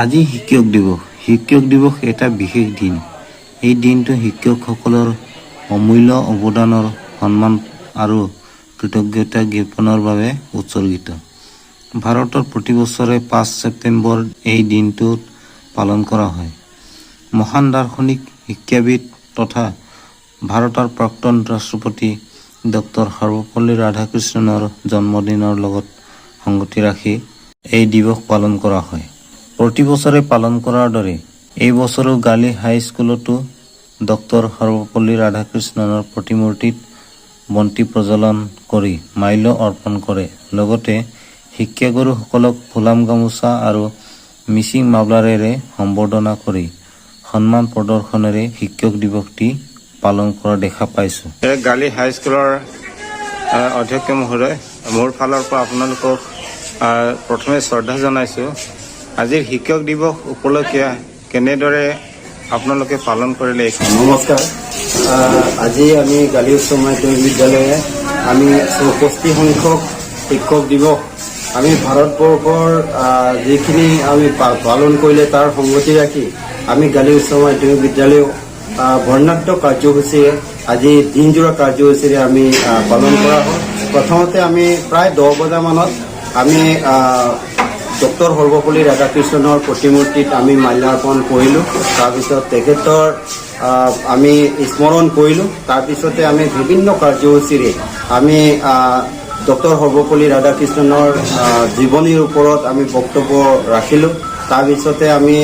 আজি শিক্ষক দিৱস। শিক্ষক দিৱস এটা বিশেষ দিন। এই দিনটো শিক্ষকসকলৰ অমূল্য অৱদানৰ সন্মান আৰু কৃতজ্ঞতা জ্ঞাপনৰ বাবে উৎসৰ্গিত। ভাৰতত প্ৰতি বছৰে পাঁচ ছেপ্টেম্বৰ এই দিনটোত পালন কৰা হয়। মহান দাৰ্শনিক শিক্ষাবিদ তথা ভাৰতৰ প্ৰাক্তন ৰাষ্ট্ৰপতি ডক্টৰ সৰ্বপল্লী ৰাধাকৃষ্ণনৰ জন্মদিনৰ লগত সংগতি ৰাখি এই দিৱস পালন কৰা হয়। প্ৰতি বছৰে পালন কৰাৰ দৰে এই বছৰো গালি হাইস্কুলতো ডক্টৰ সৰ্বপল্লী ৰাধাকৃষ্ণনৰ প্ৰতিমূৰ্তিত বন্তি প্ৰজ্বলন কৰি মাল্য অৰ্পণ কৰে। লগতে শিক্ষাগুৰুসকলক ফুলাম গামোচা আৰু মিচিং মাবলাৰেৰে সম্বৰ্ধনা কৰি সন্মান প্ৰদৰ্শনেৰে শিক্ষক দিৱসটি পালন কৰা দেখা পাইছোঁ। গালি হাইস্কুলৰ অধ্যক্ষ মহোদয়, মোৰ ফালৰ পৰা আপোনালোকক প্ৰথমে শ্ৰদ্ধা জনাইছোঁ। আজিৰ শিক্ষক দিৱস উপলক্ষে কেনেদৰে আপোনালোকে পালন কৰিলে নমস্কাৰ। আজি আমি গালি উচ্চ মাধ্যমিক বিদ্যালয়ে আমি চৌষষ্ঠি সংখ্যক শিক্ষক দিৱস আমি ভাৰতবৰ্ষৰ যিখিনি আমি পালন কৰিলে তাৰ সংগতি ৰাখি আমি গালি উচ্চ মাধ্যমিক বিদ্যালয় আহ, বৰ্ণাঢ্য কাৰ্যসূচীৰে আজি দিনজোৰা কাৰ্যসূচীৰে আমি পালন কৰা হয়। প্ৰথমতে আমি প্ৰায় দহ বজামানত আমি ডক্টৰ সৰ্বপল্লী ৰাধাকৃষ্ণনৰ প্ৰতিমূৰ্তিত আমি মাল্যাৰ্পণ কৰিলোঁ। তাৰপিছত তেখেতৰ আমি স্মৰণ কৰিলোঁ। তাৰপিছতে আমি বিভিন্ন কাৰ্যসূচীৰে আমি ডক্টৰ সৰ্বপল্লী ৰাধাকৃষ্ণনৰ আহ, জীৱনীৰ ওপৰত আমি বক্তব্য ৰাখিলোঁ। তাৰপিছতে আমি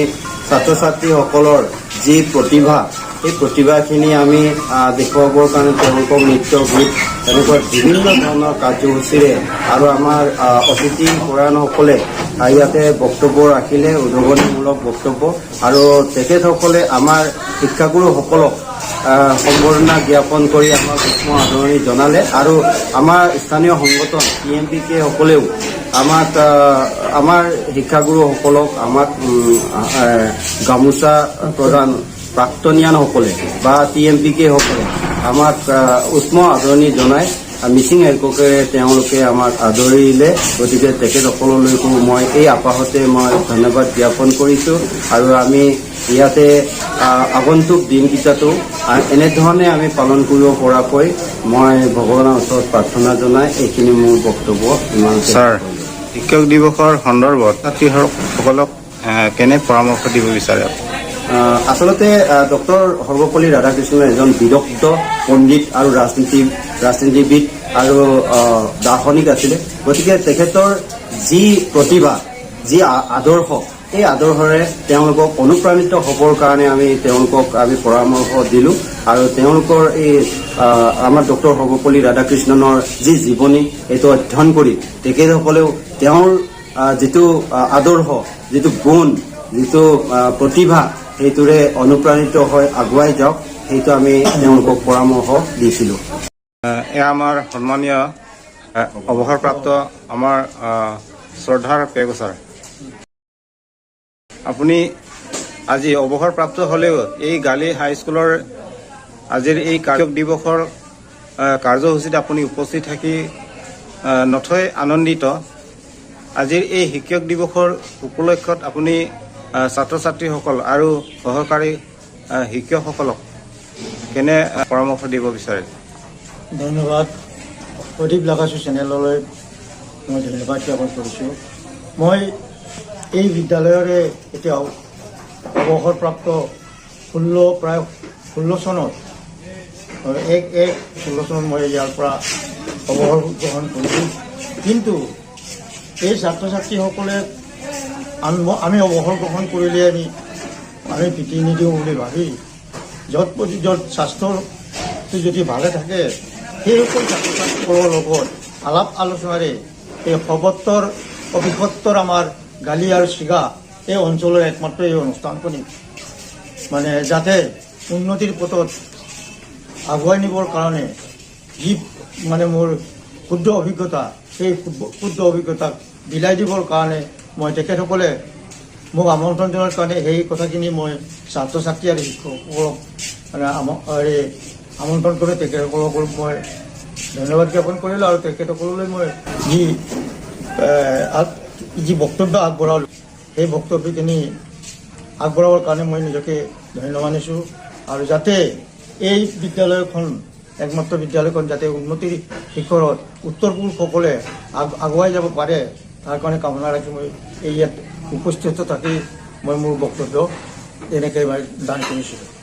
ছাত্ৰ ছাত্ৰীসকলৰ যি প্ৰতিভা, সেই প্ৰতিভাখিনি আমি দেখুৱাবৰ কাৰণে তেওঁলোকক নৃত্য, গীত, তেনেকুৱা বিভিন্ন ধৰণৰ কাৰ্যসূচীৰে আৰু আমাৰ অতিথি পৰায়ণসকলে ইয়াতে বক্তব্য ৰাখিলে উদ্ভাৱনীমূলক বক্তব্য আৰু তেখেতসকলে আমাৰ শিক্ষাগুৰুসকলক সম্বৰ্ধনা জ্ঞাপন কৰি আমাক উষ্ম আদৰণি জনালে আৰু আমাৰ স্থানীয় সংগঠন পি এম পি কে সকলেও আমাক আমাৰ শিক্ষাগুৰুসকলক আমাক গামোচা প্ৰদান প্ৰাক্তনীয়ানসকলে বা টি এম পি কে সকলে আমাক উষ্ম আদৰণি জনাই মিচিং এলককে তেওঁলোকে আমাক আদৰিলে। গতিকে তেখেতসকললৈকো মই এই আপাহতে মই ধন্যবাদ জ্ঞাপন কৰিছোঁ। আৰু আমি ইয়াতে আগন্তুক দিনকেইটাতো এনেধৰণে আমি পালন কৰিব পৰাকৈ মই ভগৱানৰ ওচৰত প্ৰাৰ্থনা জনাই, এইখিনি মোৰ বক্তব্য। ইমানতে ছাৰ শিক্ষক দিৱসৰ সন্দৰ্ভত ছাত্ৰীসকলক কেনে পৰামৰ্শ দিব বিচাৰে? আচলতে ডক্টৰ সৰ্বপল্লী ৰাধাকৃষ্ণন এজন বিদগ্ধ পণ্ডিত আৰু ৰাজনীতি ৰাজনীতিবিদ আৰু দাৰ্শনিক আছিলে। গতিকে তেখেতৰ যি প্ৰতিভা যি আদৰ্শ এই আদৰ্শৰে তেওঁলোকক অনুপ্ৰাণিত হ'বৰ কাৰণে আমি তেওঁলোকক আমি পৰামৰ্শ দিলোঁ আৰু তেওঁলোকৰ এই আমাৰ ডক্টৰ সৰ্বপল্লী ৰাধাকৃষ্ণনৰ যি জীৱনী এইটো অধ্যয়ন কৰি তেখেতসকলেও তেওঁৰ যিটো আদৰ্শ যিটো গুণ যিটো প্ৰতিভা সেইটোৰে অনুপ্ৰাণিত হৈ আগুৱাই যাওক সেইটো আমি তেওঁলোকক পৰামৰ্শ দিছিলোঁ। এয়া আমাৰ সন্মানীয় অৱসৰপ্ৰাপ্ত আমাৰ শ্ৰদ্ধাৰ পেগছাৰ আপুনি আজি অৱসৰপ্ৰাপ্ত হ'লেও এই গালি হাইস্কুলৰ আজিৰ এই শিক্ষক দিৱসৰ কাৰ্যসূচীত আপুনি উপস্থিত থাকি নথৈ আনন্দিত। আজিৰ এই শিক্ষক দিৱসৰ উপলক্ষত আপুনি ছাত্ৰ ছাত্ৰীসকল আৰু সহকাৰী শিক্ষকসকলক কেনে পৰামৰ্শ দিব বিচাৰে? ধন্যবাদ। প্ৰদীপ লাগাছো চেনেললৈ মই ধন্যবাদ জ্ঞাপন কৰিছোঁ। মই এই বিদ্যালয়ৰে এতিয়া অৱসৰপ্ৰাপ্ত ষোল্ল প্ৰায় ষোল্ল চনত এক এক, ষোল্ল চনত মই ইয়াৰ পৰা অৱসৰ গ্ৰহণ কৰিছোঁ কিন্তু এই ছাত্ৰ ছাত্ৰীসকলে আমি অৱসৰ গ্ৰহণ কৰিলে আমি আমি পিটি নিদিওঁ বুলি ভাবি, য'ত প্ৰতি য'ত স্বাস্থ্যটো যদি ভালে থাকে, সেইসকল ছাত্ৰ ছাত্ৰীসকলৰ লগত আলাপ আলোচনাৰে এই সবত্তৰ অভিসত্তৰ আমাৰ গালি আৰু চিগা এই অঞ্চলৰ একমাত্ৰ এই অনুষ্ঠানখনি মানে যাতে উন্নতিৰ পথত আগুৱাই নিবৰ কাৰণে যি মানে মোৰ ক্ষুদ্ৰ অভিজ্ঞতা, সেই ক্ষুদ্ৰ- অভিজ্ঞতাক বিলাই দিবৰ কাৰণে মই তেখেতসকলে মোক আমন্ত্ৰণ জনোৱাৰ কাৰণে সেই কথাখিনি মই ছাত্ৰ ছাত্ৰী আৰু শিক্ষকসকলক মানে আমন্ত্ৰণ কৰি তেখেতসকলক মই ধন্যবাদ জ্ঞাপন কৰিলোঁ আৰু তেখেতসকললৈ মই যি যি বক্তব্য আগবঢ়াল, সেই বক্তব্যখিনি আগবঢ়াবৰ কাৰণে মই নিজকে ধন্য মানিছোঁ আৰু যাতে এই বিদ্যালয়খন, একমাত্ৰ বিদ্যালয়খন যাতে উন্নতিৰ শিখৰত উত্তৰ পুৰুষসকলে আগ আগুৱাই যাব পাৰে, তাৰ কাৰণে কামনা ৰাখি মই এই ইয়াত উপস্থিত থাকি মই মোৰ বক্তব্য এনেকৈ দান কৰিছোঁ।